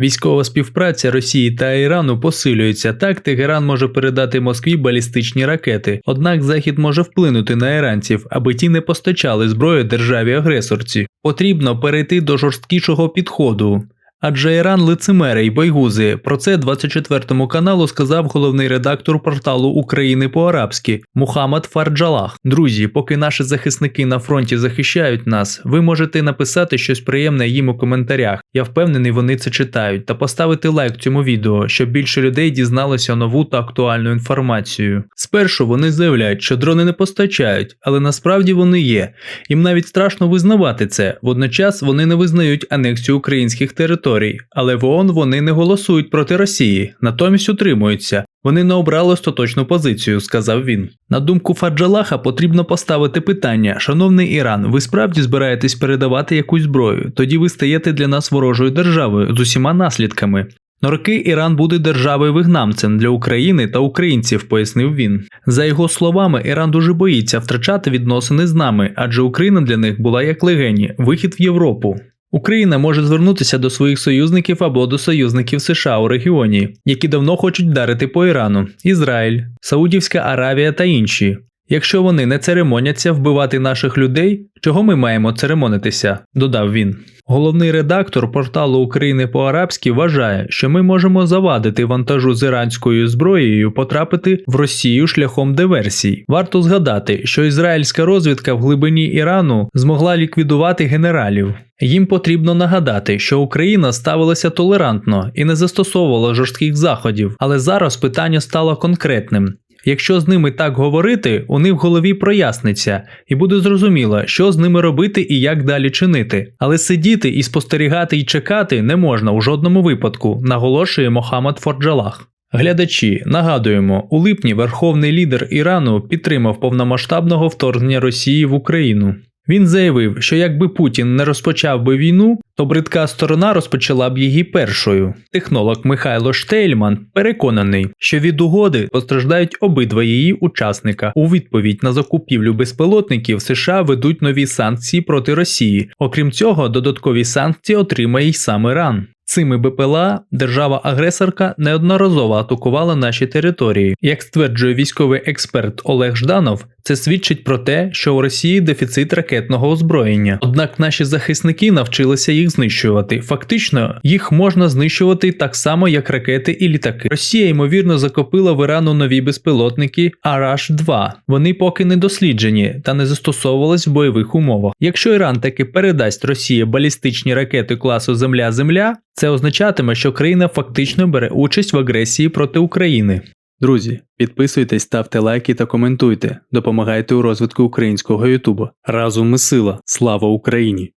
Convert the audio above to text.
Військова співпраця Росії та Ірану посилюється. Так Тегеран може передати Москві балістичні ракети. Однак Захід може вплинути на іранців, аби ті не постачали зброю державі-агресорці. Потрібно перейти до жорсткішого підходу. Адже Іран лицемери й бойгузи. Про це 24 каналу сказав головний редактор порталу України по-арабськи Мухаммад Фарджалах. Друзі, поки наші захисники на фронті захищають нас, ви можете написати щось приємне їм у коментарях. Я впевнений, вони це читають, та поставити лайк цьому відео, щоб більше людей дізналося нову та актуальну інформацію. Спершу вони заявляють, що дрони не постачають, але насправді вони є. Їм навіть страшно визнавати це. Водночас вони не визнають анексію українських територій, але в ООН вони не голосують проти Росії, натомість утримуються. Вони не обрали остаточну позицію, сказав він. На думку Фаджалаха, потрібно поставити питання: шановний Іран, ви справді збираєтесь передавати якусь зброю? Тоді ви стаєте для нас ворожою державою з усіма наслідками. На роки Іран буде державою вигнамцем для України та українців, пояснив він. За його словами, Іран дуже боїться втрачати відносини з нами, адже Україна для них була як легені, вихід в Європу. Україна може звернутися до своїх союзників або до союзників США у регіоні, які давно хочуть вдарити по Ірану, Ізраїль, Саудівська Аравія та інші. Якщо вони не церемоняться вбивати наших людей, чого ми маємо церемонитися? додав він. Головний редактор порталу України по-арабськи вважає, що ми можемо завадити вантажу з іранською зброєю потрапити в Росію шляхом диверсій. Варто згадати, що ізраїльська розвідка в глибині Ірану змогла ліквідувати генералів. Їм потрібно нагадати, що Україна ставилася толерантно і не застосовувала жорстких заходів, але зараз питання стало конкретним. Якщо з ними так говорити, у них в голові проясниться, і буде зрозуміло, що з ними робити і як далі чинити. Але сидіти і спостерігати і чекати не можна у жодному випадку, наголошує Мохаммад Форджалах. Глядачі, нагадуємо, у липні верховний лідер Ірану підтримав повномасштабного вторгнення Росії в Україну. Він заявив, що якби Путін не розпочав би війну, то бридка сторона розпочала б її першою. Технолог Михайло Штейльман переконаний, що від угоди постраждають обидва її учасника. У відповідь на закупівлю безпілотників США ведуть нові санкції проти Росії. Окрім цього, додаткові санкції отримає й сам Іран. Цими БПЛА держава-агресорка неодноразово атакувала наші території. Як стверджує військовий експерт Олег Жданов, це свідчить про те, що у Росії дефіцит ракетного озброєння. Однак наші захисники навчилися їх знищувати. Фактично, їх можна знищувати так само, як ракети і літаки. Росія ймовірно закопила в Ірану нові безпілотники Араш 2 Вони поки не досліджені та не застосовувались в бойових умовах. Якщо Іран таки передасть Росії балістичні ракети класу Земля-Земля, це означатиме, що країна фактично бере участь в агресії проти України. Друзі, підписуйтесь, ставте лайки та коментуйте. Допомагайте у розвитку українського Ютубу. Разом ми сила. Слава Україні!